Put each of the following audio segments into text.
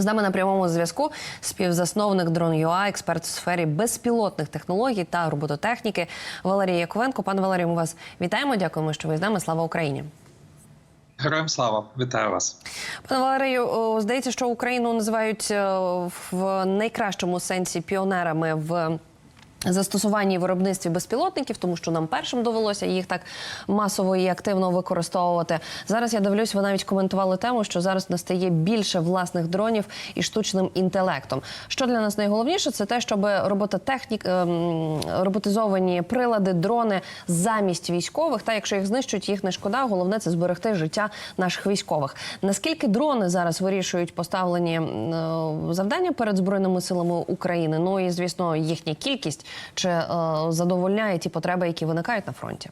З нами на прямому зв'язку співзасновник Drone.ua, експерт у сфері безпілотних технологій та робототехніки Валерій Яковенко. Пане Валерію, ми вас вітаємо. Дякуємо, що ви з нами. Слава Україні. Героям слава, вітаю вас. Пане Валерію, здається, що Україну називають е, в найкращому сенсі піонерами в. Застосуванні і виробництві безпілотників, тому що нам першим довелося їх так масово і активно використовувати. Зараз я дивлюсь, ви навіть коментували тему, що зараз настає більше власних дронів і штучним інтелектом. Що для нас найголовніше, це те, щоб робототехнік, ем, роботизовані прилади, дрони замість військових. Та якщо їх знищують, їх не шкода. Головне це зберегти життя наших військових. Наскільки дрони зараз вирішують поставлені е, завдання перед збройними силами України? Ну і звісно, їхня кількість чи е, задовольняє ті потреби, які виникають на фронті?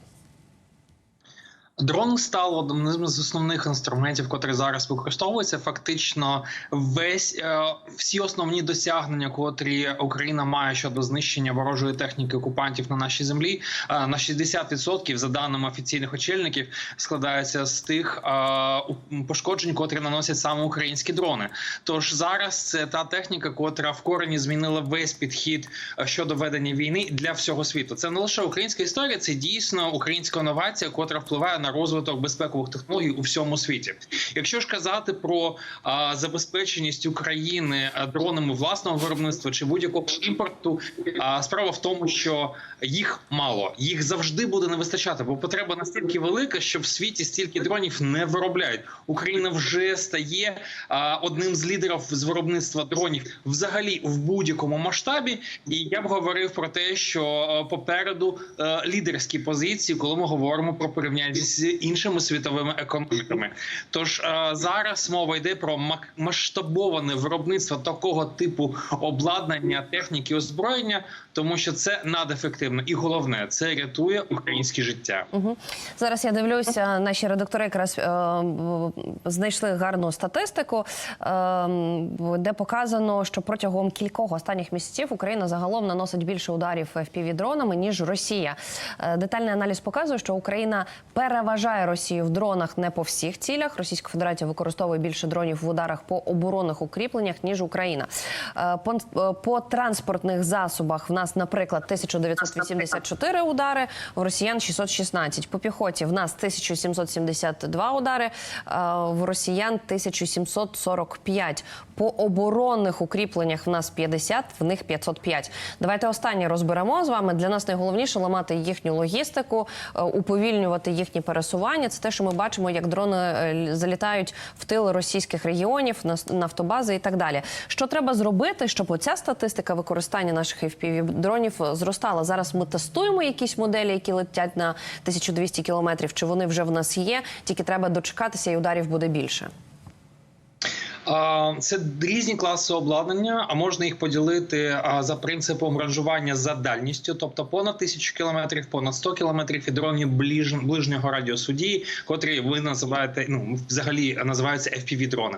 Дрон став одним з основних інструментів, котрий зараз використовується. Фактично, весь е, всі основні досягнення, котрі Україна має щодо знищення ворожої техніки окупантів на нашій землі, е, на 60% за даними офіційних очільників, складаються з тих е, пошкоджень, котрі наносять саме українські дрони. Тож зараз це та техніка, котра в корені змінила весь підхід щодо ведення війни для всього світу. Це не лише українська історія, це дійсно українська новація, котра впливає на розвиток безпекових технологій у всьому світі. Якщо ж казати про а, забезпеченість України дронами власного виробництва чи будь-якого імпорту, а, справа в тому, що їх мало, їх завжди буде не вистачати, бо потреба настільки велика, що в світі стільки дронів не виробляють. Україна вже стає а, одним з лідерів з виробництва дронів взагалі в будь-якому масштабі. І я б говорив про те, що е, попереду е, лідерські позиції, коли ми говоримо про порівняння з іншими світовими економіками. Tож е, зараз мова йде про масштабоване виробництво такого типу обладнання, техніки, озброєння, тому що це надефективно, і головне це рятує українське життя. Угу. Зараз я дивлюся, наші редактори якраз е, знайшли гарну статистику, е, де показано, що протягом кількох останніх місяців Україна загалом наносить більше ударів fpv дронами ніж Росія. Е, детальний аналіз показує, що Україна переважає Росію в дронах не по всіх цілях. Російська Федерація використовує більше дронів в ударах по оборонних укріпленнях ніж Україна. Е, По, е, по транспортних засобах в нас, наприклад, 1984 удари, в росіян 616. По піхоті в нас 1772 удари, е, в росіян 1745. По оборонних укріпленнях в нас 50, в них 505. Давайте останнє розберемо з вами. Для нас найголовніше ламати їхню логістику, уповільнювати їхні пересування. Це те, що ми бачимо, як дрони е, залітають в тили російських регіонів, на нафтобази і так далі. Що треба зробити, щоб оця статистика використання наших fpv дронів е, зростала? Зараз ми тестуємо якісь моделі, які летять на 1200 кілометрів. Чи вони вже в нас є? Тільки треба дочекатися, і ударів буде більше. Це різні класи обладнання, а можна їх поділити за принципом ранжування за дальністю, тобто понад тисячу кілометрів, понад 100 кілометрів і дронів ближ, ближнього радіусу дії, котрі ви називаєте ну взагалі називаються fpv дрони.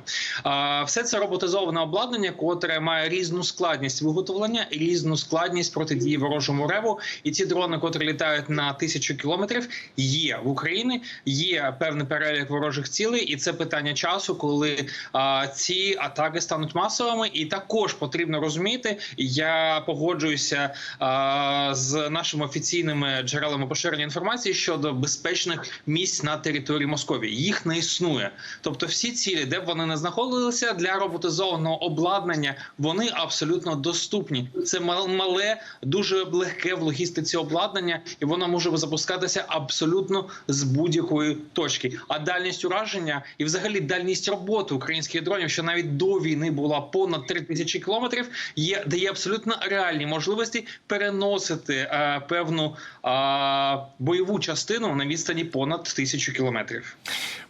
Все це роботизоване обладнання, котре має різну складність виготовлення і різну складність протидії ворожому реву. І ці дрони, котрі літають на тисячу кілометрів, є в Україні. Є певний перелік ворожих цілей, і це питання часу, коли а, ці атаки стануть масовими. І також потрібно розуміти. Я погоджуюся а, з нашими офіційними джерелами поширення інформації щодо безпечних місць на території Московії. Їх не існує. Тобто, всі цілі, де б вони не знаходилися для роботизованого обладнання, вони абсолютно доступні. Це мал- мале, дуже легке в логістиці обладнання, і воно може запускатися абсолютно з будь-якої точки. А дальність ураження і, взагалі, дальність роботи українських дронів, що навіть до війни була понад 3 тисячі кілометрів, є дає абсолютно реальні можливості переносити е, певну е, бойову частину на відстані понад тисячу кілометрів.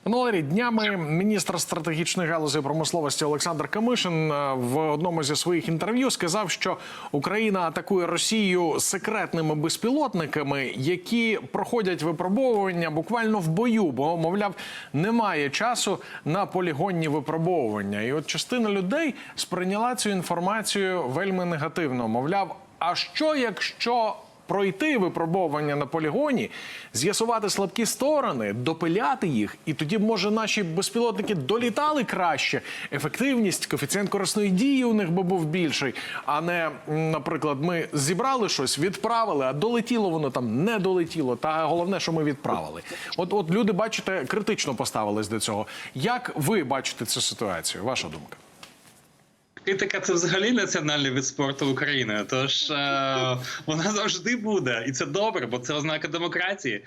Пане днями міністр стратегічної галузі промисловості Олександр Камишин е, в одному зі своїх інтерв'ю сказав, що Україна атакує Росію секретними безпілотниками, які проходять випробовування буквально в бою, бо мовляв немає часу на полігонні випробовування. І от частина людей сприйняла цю інформацію вельми негативно. Мовляв, а що якщо пройти випробовування на полігоні, з'ясувати слабкі сторони, допиляти їх, і тоді може наші безпілотники долітали краще. Ефективність, коефіцієнт корисної дії у них би був більший. А не, наприклад, ми зібрали щось, відправили, а долетіло воно там, не долетіло. Та головне, що ми відправили. От, от люди, бачите, критично поставились до цього. Як ви бачите цю ситуацію? Ваша думка? Критика це взагалі національний вид спорту України. Тож е, вона завжди буде, і це добре, бо це ознака демократії.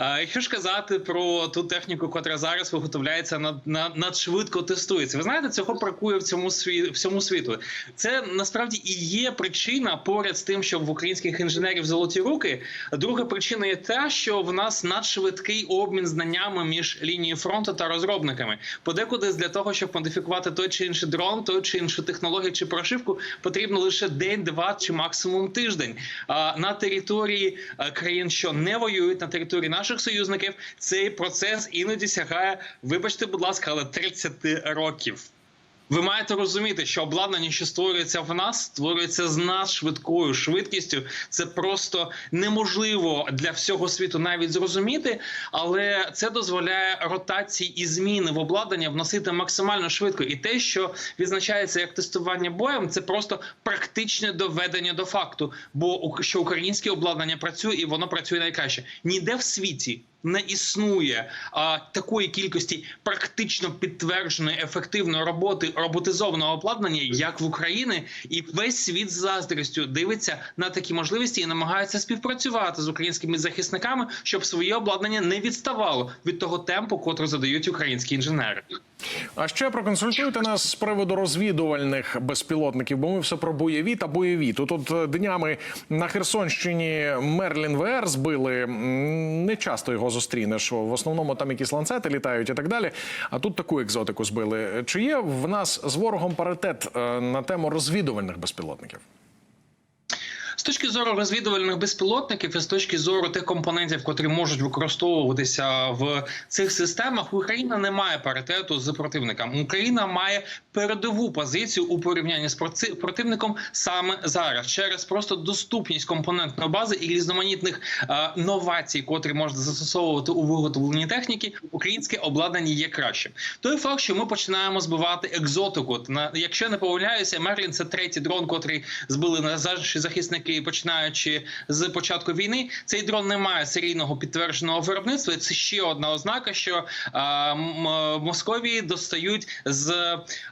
Е, якщо ж казати про ту техніку, котра зараз виготовляється над, над, надшвидко тестується, ви знаєте, цього бракує в цьому сві, всьому світу. Це насправді і є причина поряд з тим, що в українських інженерів золоті руки. Друга причина є та, що в нас надшвидкий обмін знаннями між лінією фронту та розробниками. Подекуди для того, щоб модифікувати той чи інший дрон, той чи іншу технологію чи прошивку, потрібно лише день, два чи максимум тиждень. А на території е, країн, що не воюють, на території наших союзників, цей процес іноді сягає, вибачте, будь ласка, але 30 років. Ви маєте розуміти, що обладнання, що створюється в нас, створюється з надшвидкою швидкістю. Це просто неможливо для всього світу навіть зрозуміти, але це дозволяє ротації і зміни в обладнання вносити максимально швидко. І те, що відзначається як тестування боєм, це просто практичне доведення до факту. Бо що українське обладнання працює і воно працює найкраще ніде в світі не існує а, такої кількості практично підтвердженої ефективної роботи роботизованого обладнання, як в Україні, і весь світ з заздрістю дивиться на такі можливості і намагається співпрацювати з українськими захисниками, щоб своє обладнання не відставало від того темпу, котрий задають українські інженери. А ще проконсультуйте нас з приводу розвідувальних безпілотників, бо ми все про бойові та бойові. Тут от е, днями на Херсонщині Мерлін ВР збили. Не часто його зустрінеш. В основному там якісь ланцети літають і так далі. А тут таку екзотику збили. Чи є в нас з ворогом паритет е, на тему розвідувальних безпілотників? Точки зору розвідувальних безпілотників і з точки зору тих компонентів, котрі можуть використовуватися в цих системах, Україна не має паритету з противником. Україна має передову позицію у порівнянні з проти- противником саме зараз через просто доступність компонентної бази і різноманітних е, новацій, котрі можна застосовувати у виготовленні техніки. Українське обладнання є кращим. Той факт, що ми починаємо збивати екзотику. На якщо не помиляюся, Мерлін це третій дрон, котрий збили наші захисники, починаючи з початку війни. Цей дрон не має серійного підтвердженого виробництва. Це ще одна ознака, що м- м- Московії достають з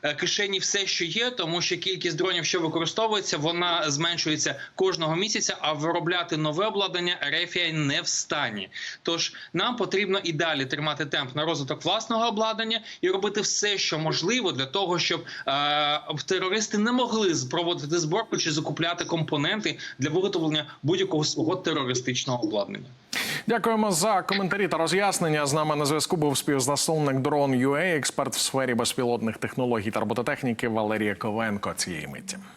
е, кишені все, що є, тому що кількість дронів, що використовується, вона зменшується кожного місяця. А виробляти нове обладнання Рефія не в стані. Тож нам потрібно і далі тримати темп на розвиток власного обладнання і робити все, що можливо, для того, щоб е, терористи не могли проводити зборку чи закупляти компоненти для виготовлення будь-якого свого терористичного обладнання. Дякуємо за коментарі та роз'яснення. З нами на зв'язку був співзасновник дрон UA, експерт в сфері безпілотних технологій та робототехніки Валерія Ковенко цієї миті.